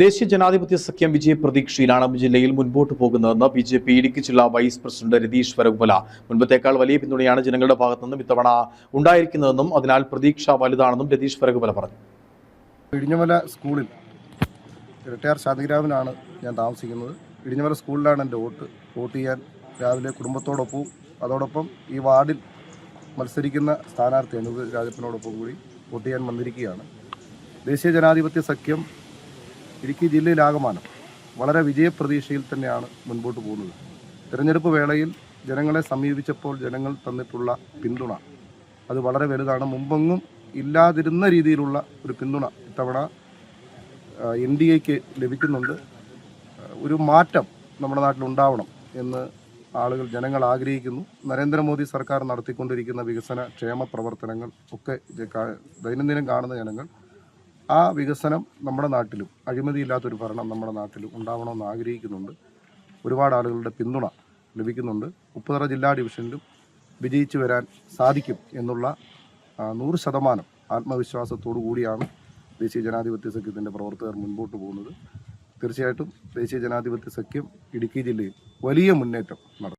ദേശീയ ജനാധിപത്യ സഖ്യം വിജയ പ്രതീക്ഷയിലാണ് ജില്ലയിൽ മുൻപോട്ട് പോകുന്നതെന്ന് ബി ജെ പി ഇടുക്കി ജില്ലാ വൈസ് പ്രസിഡന്റ് രതീഷ് വരകുമല മുൻപത്തേക്കാൾ വലിയ പിന്തുണയാണ് ജനങ്ങളുടെ ഭാഗത്തു നിന്നും ഇത്തവണ ഉണ്ടായിരിക്കുന്നതെന്നും അതിനാൽ പ്രതീക്ഷ വലുതാണെന്നും രതീഷ് വരകുമല പറഞ്ഞു. ഇടിഞ്ഞമല സ്കൂളിൽ ഇരട്ടയാർ ശാന്തിഗ്രാമിലാണ് ഞാൻ താമസിക്കുന്നത്. ഇടിഞ്ഞമല സ്കൂളിലാണ് എന്റെ വോട്ട്. വോട്ട് ചെയ്യാൻ രാവിലെ കുടുംബത്തോടൊപ്പവും അതോടൊപ്പം ഈ വാർഡിൽ മത്സരിക്കുന്ന സ്ഥാനാർത്ഥി അനൂപ് രാജപ്പനോടൊപ്പം കൂടി വോട്ട് ചെയ്യാൻ വന്നിരിക്കുകയാണ്. ദേശീയ ജനാധിപത്യ സഖ്യം ഇടുക്കി ജില്ലയിലാകമാനം വളരെ വിജയപ്രതീക്ഷയിൽ തന്നെയാണ് മുൻപോട്ട് പോകുന്നത്. തിരഞ്ഞെടുപ്പ് വേളയിൽ ജനങ്ങളെ സമീപിച്ചപ്പോൾ ജനങ്ങൾ തന്നിട്ടുള്ള പിന്തുണ അത് വളരെ വലുതാണ്. മുമ്പെങ്ങും ഇല്ലാതിരുന്ന രീതിയിലുള്ള ഒരു പിന്തുണ ഇത്തവണ എൻ ഡി എക്ക് ലഭിക്കുന്നുണ്ട്. ഒരു മാറ്റം നമ്മുടെ നാട്ടിൽ ഉണ്ടാവണം എന്ന് ആളുകൾ ജനങ്ങൾ ആഗ്രഹിക്കുന്നു. നരേന്ദ്രമോദി സർക്കാർ നടത്തിക്കൊണ്ടിരിക്കുന്ന വികസന ക്ഷേമ പ്രവർത്തനങ്ങൾ ഒക്കെ ദൈനംദിനം കാണുന്ന ജനങ്ങൾ ആ വികസനം നമ്മുടെ നാട്ടിലും അഴിമതിയില്ലാത്തൊരു ഭരണം നമ്മുടെ നാട്ടിലും ഉണ്ടാവണമെന്ന് ആഗ്രഹിക്കുന്നുണ്ട്. ഒരുപാട് ആളുകളുടെ പിന്തുണ ലഭിക്കുന്നുണ്ട്. ഉപ്പുതറ ജില്ലാ ഡിവിഷനിലും വിജയിച്ചു വരാൻ സാധിക്കും എന്നുള്ള നൂറ് ശതമാനം ആത്മവിശ്വാസത്തോടു കൂടിയാണ് ദേശീയ ജനാധിപത്യ സഖ്യത്തിന്റെ പ്രവർത്തകർ മുൻപോട്ട് പോകുന്നത്. തീർച്ചയായിട്ടും ദേശീയ ജനാധിപത്യ സഖ്യം ഇടുക്കി ജില്ലയിൽ വലിയ മുന്നേറ്റം നടത്തും.